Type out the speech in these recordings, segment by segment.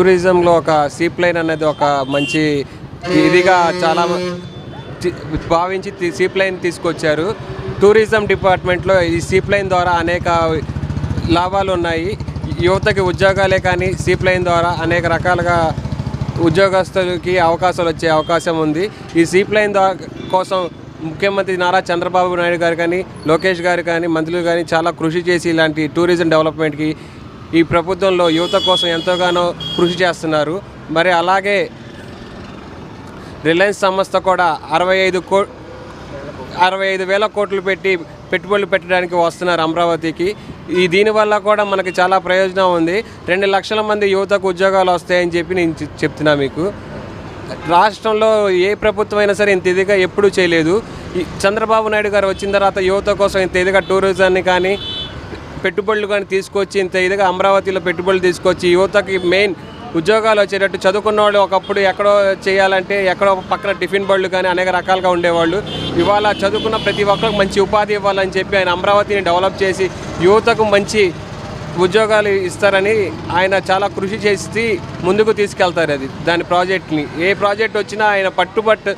టూరిజంలో ఒక సీప్ లైన్ అనేది ఒక మంచి ఇదిగా చాలా భావించి సీప్ లైన్ తీసుకొచ్చారు. టూరిజం డిపార్ట్మెంట్లో ఈ సీప్ లైన్ ద్వారా అనేక లాభాలు ఉన్నాయి. యువతకి ఉద్యోగాలే కానీ సీప్ లైన్ ద్వారా అనేక రకాలుగా ఉద్యోగస్తులకి అవకాశాలు వచ్చే అవకాశం ఉంది. ఈ సీప్లైన్ ద్వారా కోసం ముఖ్యమంత్రి నారా చంద్రబాబు నాయుడు గారు కానీ లోకేష్ గారు కానీ మంత్రులు కానీ చాలా కృషి చేసి ఇలాంటి టూరిజం డెవలప్మెంట్కి ఈ ప్రభుత్వంలో యువత కోసం ఎంతోగానో కృషి చేస్తున్నారు. మరి అలాగే రిలయన్స్ సంస్థ కూడా అరవై ఐదు కో అరవై ఐదు వేల కోట్లు పెట్టి పెట్టుబడులు పెట్టడానికి వస్తున్నారు అమరావతికి. ఈ దీనివల్ల కూడా మనకి చాలా ప్రయోజనం ఉంది. రెండు లక్షల మంది యువతకు ఉద్యోగాలు వస్తాయని చెప్పి నేను చెప్తున్నా మీకు. రాష్ట్రంలో ఏ ప్రభుత్వం అయినా సరే ఇంత ఇదిగా ఎప్పుడూ చేయలేదు. ఈ చంద్రబాబు నాయుడు గారు వచ్చిన తర్వాత యువత కోసం ఇంత ఇదిగా టూరిజాన్ని కానీ పెట్టుబడులు కానీ తీసుకొచ్చి ఇంత ఇదిగా అమరావతిలో పెట్టుబడులు తీసుకొచ్చి యువతకి మెయిన్ ఉద్యోగాలు వచ్చేటట్టు చదువుకున్న వాళ్ళు ఒకప్పుడు ఎక్కడో చేయాలంటే ఎక్కడో పక్కన టిఫిన్ బళ్ళు కానీ అనేక రకాలుగా ఉండేవాళ్ళు. ఇవాళ చదువుకున్న ప్రతి ఒక్కరికి మంచి ఉపాధి ఇవ్వాలని చెప్పి ఆయన అమరావతిని డెవలప్ చేసి యువతకు మంచి ఉద్యోగాలు ఇస్తారని ఆయన చాలా కృషి చేసి ముందుకు తీసుకెళ్తారు అది దాని ప్రాజెక్ట్ని. ఏ ప్రాజెక్ట్ వచ్చినా ఆయన పట్టుబట్టు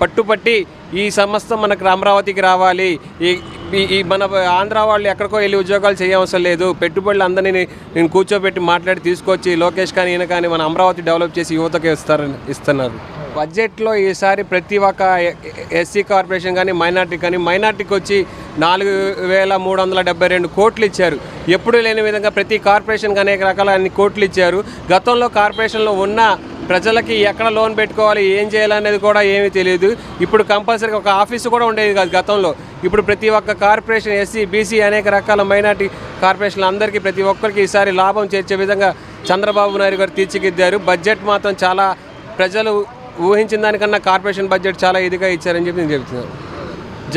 పట్టుపట్టి ఈ సంస్థ మనకు అమరావతికి రావాలి. ఈ ఈ- మన ఆంధ్ర వాళ్ళు ఎక్కడికో వెళ్ళి ఉద్యోగాలు చేయవసరం లేదు. పెట్టుబడులు అందరినీ నేను కూర్చోబెట్టి మాట్లాడి తీసుకొచ్చి లోకేష్ కానీ ఈయన కానీ మన అమరావతి డెవలప్ చేసి యువతకు ఇస్తారని ఇస్తున్నారు. బడ్జెట్లో ఈసారి ప్రతి ఒక్క ఎస్సీ కార్పొరేషన్ కానీ మైనార్టీ కానీ మైనార్టీకి వచ్చి నాలుగు వేల మూడు వందల డెబ్బై రెండు కోట్లు ఇచ్చారు. ఎప్పుడూ లేని విధంగా ప్రతి కార్పొరేషన్కి అనేక రకాల అన్ని కోట్లు ఇచ్చారు. గతంలో కార్పొరేషన్లో ఉన్న ప్రజలకి ఎక్కడ లోన్ పెట్టుకోవాలి ఏం చేయాలనేది కూడా ఏమీ తెలియదు. ఇప్పుడు కంపల్సరీగా ఒక ఆఫీసు కూడా ఉండేది కాదు గతంలో. ఇప్పుడు ప్రతి ఒక్క కార్పొరేషన్ ఎస్సీ బీసీ అనేక రకాల మైనార్టీ కార్పొరేషన్లు అందరికీ ప్రతి ఒక్కరికి ఈసారి లాభం చేర్చే విధంగా చంద్రబాబు నాయుడు గారు తీర్చిదిద్దారు. బడ్జెట్ మాత్రం చాలా ప్రజలు ఊహించిన దానికన్నా కార్పొరేషన్ బడ్జెట్ చాలా ఇదిగా ఇచ్చారని చెప్పి నేను చెబుతున్నాను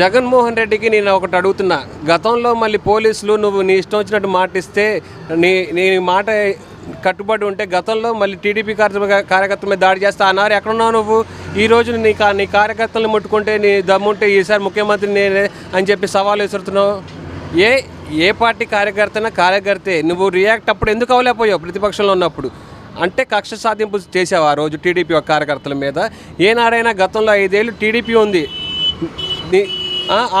జగన్మోహన్ రెడ్డికి నేను ఒకటి అడుగుతున్నా. గతంలో మళ్ళీ పోలీసులు నువ్వు నీ ఇష్టం వచ్చినట్టు మాటిస్తే నీ నీ మాట కట్టుబడి ఉంటే గతంలో మళ్ళీ టీడీపీ కార్య కార్యకర్తల మీద దాడి చేస్తా అన్నారు. ఎక్కడున్నావు నువ్వు? ఈ రోజు నీ కా నీ కార్యకర్తలను ముట్టుకుంటే నీ దమ్ముంటే ఈసారి ముఖ్యమంత్రి నేనే అని చెప్పి సవాల్ విసురుతున్నావు. ఏ ఏ పార్టీ కార్యకర్తనా కార్యకర్తే? నువ్వు రియాక్ట్ అప్పుడు ఎందుకు అవ్వలేకపోయావు ప్రతిపక్షంలో ఉన్నప్పుడు? అంటే కక్ష సాధింపు చేసావు ఆ రోజు టీడీపీ కార్యకర్తల మీద. ఏనాడైనా గతంలో ఐదేళ్ళు టీడీపీ ఉంది. నీ-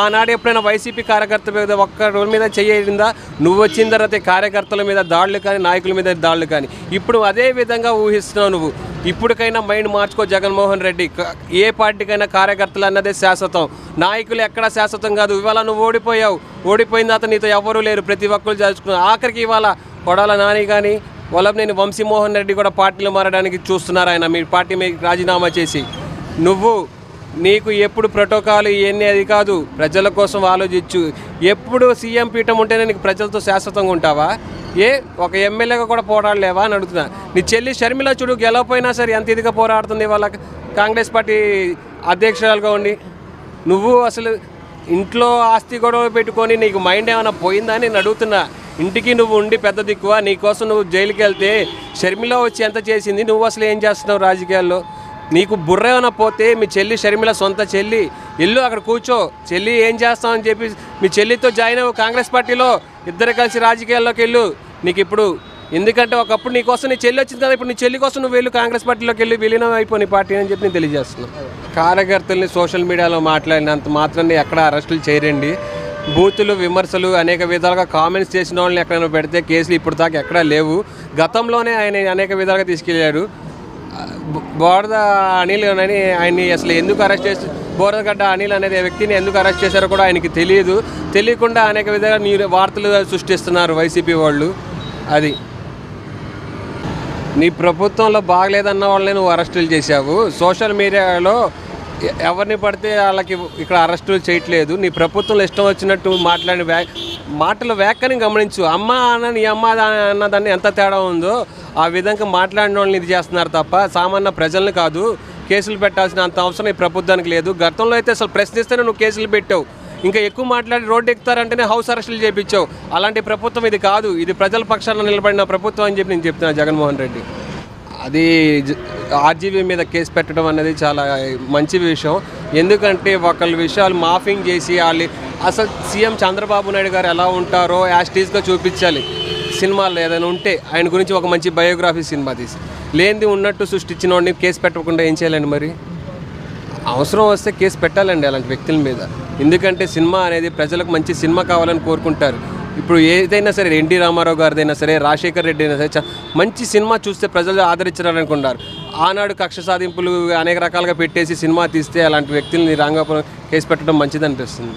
ఆనాడు ఎప్పుడైనా వైసీపీ కార్యకర్త మీద ఒక్క రోజు మీద చెయ్యిందా నువ్వు వచ్చిన తర్వాత కార్యకర్తల మీద దాడులు కానీ నాయకుల మీద దాడులు కానీ. ఇప్పుడు అదే విధంగా ఊహిస్తున్నావు నువ్వు. ఇప్పటికైనా మైండ్ మార్చుకో జగన్మోహన్ రెడ్డి. ఏ పార్టీకైనా కార్యకర్తలు అన్నదే శాశ్వతం. నాయకులు ఎక్కడా శాశ్వతం కాదు. ఇవాళ నువ్వు ఓడిపోయావు. ఓడిపోయిన తర్వాత నీతో ఎవరూ లేరు. ప్రతి ఒక్కరు చదువుకున్నారు. ఆఖరికి ఇవాళ కొడాల నాని కానీ నేను వంశీమోహన్ రెడ్డి కూడా పార్టీలు మారడానికి చూస్తున్నారు ఆయన. మీ పార్టీ మీకు రాజీనామా చేసి. నువ్వు నీకు ఎప్పుడు ప్రోటోకాల్ ఇవన్నీ అది కాదు. ప్రజల కోసం ఆలోచించు. ఎప్పుడు సీఎం పీఠం ఉంటేనే నీకు ప్రజలతో శాశ్వతంగా ఉంటావా? ఏ ఒక ఎమ్మెల్యేగా కూడా పోరాడలేవా అని అడుగుతున్నా. నీ చెల్లి షర్మిల చూడు గెలవపోయినా సరే ఎంత ఇదిగా పోరాడుతుంది వాళ్ళ కాంగ్రెస్ పార్టీ అధ్యక్షురాలుగా ఉండి. నువ్వు అసలు ఇంట్లో ఆస్తి గొడవ పెట్టుకొని నీకు మైండ్ ఏమైనా పోయిందా అని నేను అడుగుతున్నా. ఇంటికి నువ్వు ఉండి పెద్ద దిక్కువా? నీకోసం నువ్వు జైలుకి వెళ్తే షర్మిల వచ్చి ఎంత చేసింది? నువ్వు అసలు ఏం చేస్తున్నావు రాజకీయాల్లో? నీకు బుర్ర ఏమైనా పోతే మీ చెల్లి షర్మిల సొంత చెల్లి ఇల్లు అక్కడ కూర్చో. చెల్లి ఏం చేస్తామని చెప్పి మీ చెల్లితో జాయిన్ అవ్వు కాంగ్రెస్ పార్టీలో ఇద్దరు కలిసి రాజకీయాల్లోకి వెళ్ళు. నీకు ఇప్పుడు ఎందుకంటే ఒకప్పుడు నీ కోసం నీ చెల్లి వచ్చింది కదా ఇప్పుడు నీ చెల్లి కోసం నువ్వు వెళ్ళు కాంగ్రెస్ పార్టీలోకి వెళ్ళి విలీనం అయిపోయి పార్టీ అని చెప్పి నేను తెలియజేస్తున్నాను కార్యకర్తల్ని సోషల్ మీడియాలో మాట్లాడినంత మాత్రాన్ని ఎక్కడ అరెస్టులు చేయరండి. బూతులు విమర్శలు అనేక విధాలుగా కామెంట్స్ చేసిన వాళ్ళని ఎక్కడైనా పెడితే కేసులు ఇప్పుడు దాకా ఎక్కడా లేవు. గతంలోనే ఆయన అనేక విధాలుగా తీసుకెళ్ళారు. బోర్ద అనిల్ అని ఆయన్ని అసలు ఎందుకు అరెస్ట్ చేసి బోరదగడ్డ అనిల్ అనే వ్యక్తిని ఎందుకు అరెస్ట్ చేశారో కూడా ఆయనకి తెలియదు. తెలియకుండా అనేక విధంగా వార్తలు సృష్టిస్తున్నారు వైసీపీ వాళ్ళు. అది. నీ ప్రభుత్వంలో బాగలేదన్న వాళ్ళని నువ్వు అరెస్టులు చేశావు. సోషల్ మీడియాలో ఎవరిని పడితే వాళ్ళకి ఇక్కడ అరెస్టులు చేయట్లేదు. నీ ప్రభుత్వంలో ఇష్టం వచ్చినట్టు మాట్లాడిన వ్యా మాటల వ్యాఖ్యని గమనించు. అమ్మ అన్న నీ అమ్మ అన్నదాన్ని ఎంత తేడా ఉందో ఆ విధంగా మాట్లాడిన వాళ్ళని ఇది చేస్తున్నారు తప్ప సామాన్య ప్రజల్ని కాదు. కేసులు పెట్టాల్సిన అంత అవసరం ఈ ప్రభుత్వానికి లేదు. గతంలో అయితే అసలు ప్రశ్నిస్తేనే నువ్వు కేసులు పెట్టావు. ఇంకా ఎక్కువ మాట్లాడి రోడ్డు ఎక్కుతారంటేనే హౌస్ అరెస్టులు చేయించావు అలాంటి ప్రభుత్వం ఇది కాదు. ఇది ప్రజల పక్షాన నిలబడిన ప్రభుత్వం అని చెప్పి నేను చెప్తున్నాను జగన్మోహన్ రెడ్డి. అది ఆర్జీవీ మీద కేసు పెట్టడం అనేది చాలా మంచి విషయం. ఎందుకంటే ఒకళ్ళ విషయాలు మాఫింగ్ చేసి వాళ్ళు అసలు సీఎం చంద్రబాబు నాయుడు గారు ఎలా ఉంటారో యాస్టీస్గా చూపించాలి. సినిమాలు ఏదైనా ఉంటే ఆయన గురించి ఒక మంచి బయోగ్రఫీ సినిమా తీసి. లేనిది ఉన్నట్టు సృష్టించిన వాడిని కేసు పెట్టకుండా ఏం చేయాలండి మరి? అవసరం వస్తే కేసు పెట్టాలండి అలాంటి వ్యక్తుల మీద. ఎందుకంటే సినిమా అనేది ప్రజలకు మంచి సినిమా కావాలని కోరుకుంటారు. ఇప్పుడు ఏదైనా సరే ఎన్టీ రామారావు గారిదైనా సరే రాజశేఖర్ రెడ్డి అయినా సరే మంచి సినిమా చూస్తే ప్రజలు ఆదరించాలనుకుంటారు. ఆనాడు కక్ష సాధింపులు అనేక రకాలుగా పెట్టేసి సినిమా తీస్తే అలాంటి వ్యక్తుల్ని రాంగాపురం కేసు పెట్టడం మంచిది అనిపిస్తుంది